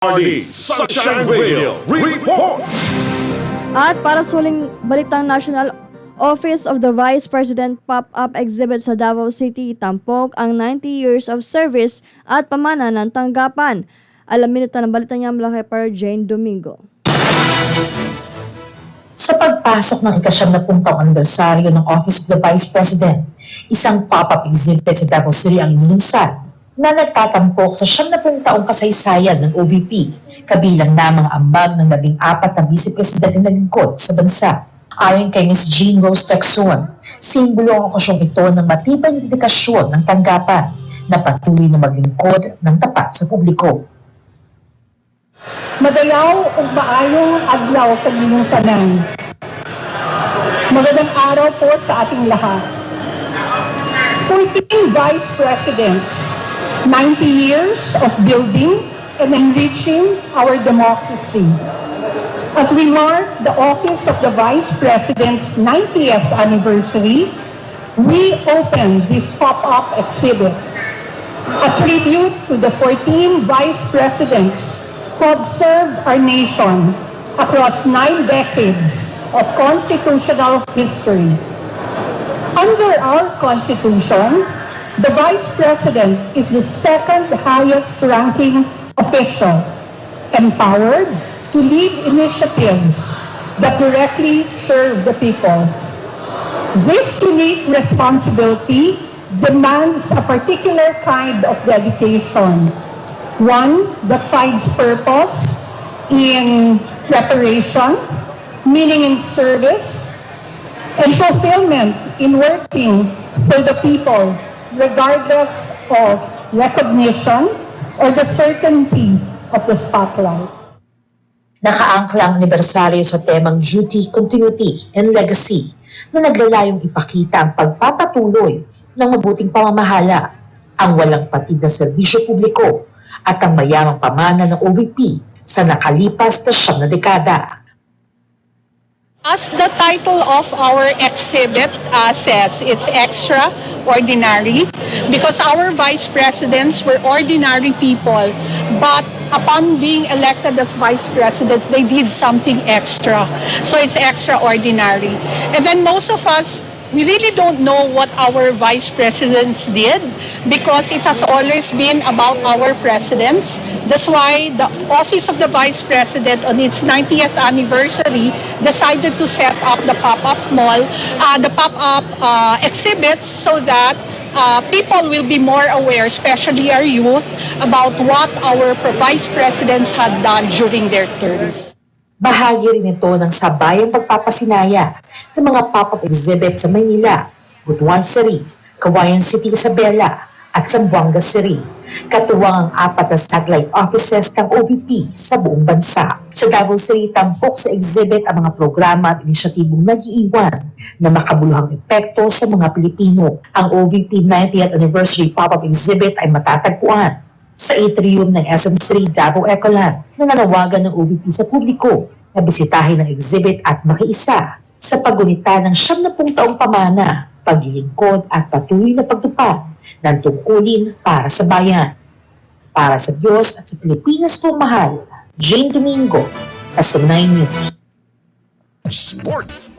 RD Sunshine Radio Report! At para sa huling balitang national, Office of the Vice President pop-up exhibit sa Davao City tampok ang 90 years of service at pamana ng tanggapan. Alamin ito ng balitang niya mula kay Par Jane Domingo. Sa pagpasok ng ikasyam na taong anibersaryo ng Office of the Vice President, isang pop-up exhibit sa Davao City ang inilunsad na nagtatampok sa siyam na taong kasaysayan ng OVP, kabilang na mga ambag ng labing apat na Vice Presidente na lingkod sa bansa. Ayon kay Ms. Jean Rose Texon, simbolo ang okasyong ito ng matibay na dedikasyon ng tanggapan na patuloy na maglingkod ng tapat sa publiko. Madayaw ug maayong adlaw kaninyong tanan. Magandang araw po sa ating lahat. 14 Vice Presidents, 90 years of building and enriching our democracy. As we mark the office of the Vice President's 90th anniversary, we open this pop-up exhibit a tribute to the 14 vice presidents who have served our nation across nine decades of constitutional history. Under our Constitution, the Vice President is the second highest ranking official, empowered to lead initiatives that directly serve the people. This unique responsibility demands a particular kind of dedication, one that finds purpose in preparation, meaning in service, and fulfillment in working for the people, regardless of recognition or the certainty of the spotlight. Nakaangklang anibersaryo sa temang Duty, Continuity, and Legacy na naglalayong ipakita ang pagpapatuloy ng mabuting pamamahala, ang walang patid na serbisyo publiko at ang mayamang pamana ng OVP sa nakalipas na siyam na dekada. As the title of our exhibit uh, says, it's extraordinary because our vice presidents were ordinary people, but upon being elected as vice presidents, they did something extra. So it's extraordinary. And then most of us, we really don't know what our vice presidents did because it has always been about our presidents. That's why the Office of the Vice President on its 90th anniversary decided to set up the pop-up mall, uh, the pop-up uh, exhibits so that uh, people will be more aware, especially our youth, about what our vice presidents had done during their terms. Bahagi rin ito ng sabayang pagpapasinaya ng mga pop-up exhibit sa Maynila, Butuan City, Kawayan City, Isabela, at Zamboanga City. Katuwang ang apat na satellite offices ng OVP sa buong bansa. Sa Davao City, tampok sa exhibit ang mga programa at inisyatibong nag-iiwan na makabuluhang epekto sa mga Pilipino. Ang OVP 90th Anniversary Pop-Up Exhibit ay matatagpuan sa atrium ng SM3 Davao Ecoland na nanawagan ng OVP sa publiko na bisitahin ang exhibit at makiisa sa paggunita ng siyam na taong pamana, paglilingkod at patuloy na pagtupad ng tungkulin para sa bayan. Para sa Diyos at sa Pilipinas kong mahal, Jane Domingo, SM9 News. Sport